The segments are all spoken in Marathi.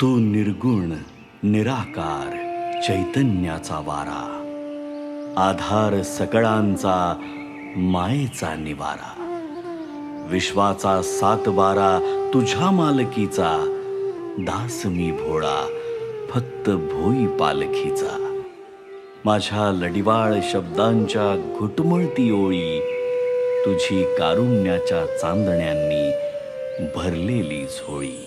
तू निर्गुण निराकार चैतन्याचा वारा. आधार सकळांचा मायेचा निवारा. विश्वाचा सात बारा तुझ्या मालकीचा. दास मी भोळा फक्त भोई पालखीचा. माझ्या लडिवाळ शब्दांच्या घुटमळती ओळी तुझी कारुण्याच्या चांदण्यांनी भरलेली झोळी.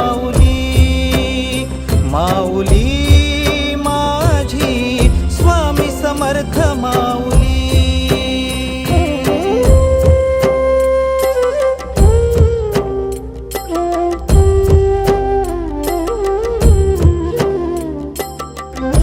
तुझ्या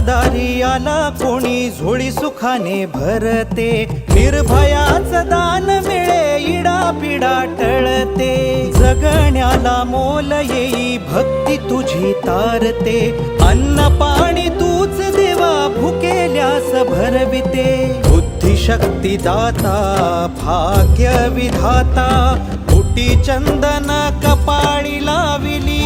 दारी आला कोणी झोळी सुखाने भरते. निर्भयाच दान मिळे इडा पिडा टळते. जगण्याला मोल येई भक्ती तुझी तारते. अन्न पाणी भरविते बुद्धिशक्ती दाता भाग्य विधाता कुटी चंदन कपाळी लाविली।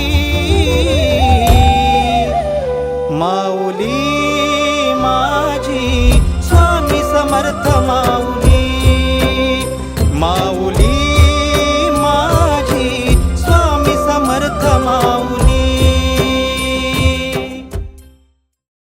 माऊली माझी स्वामी समर्थ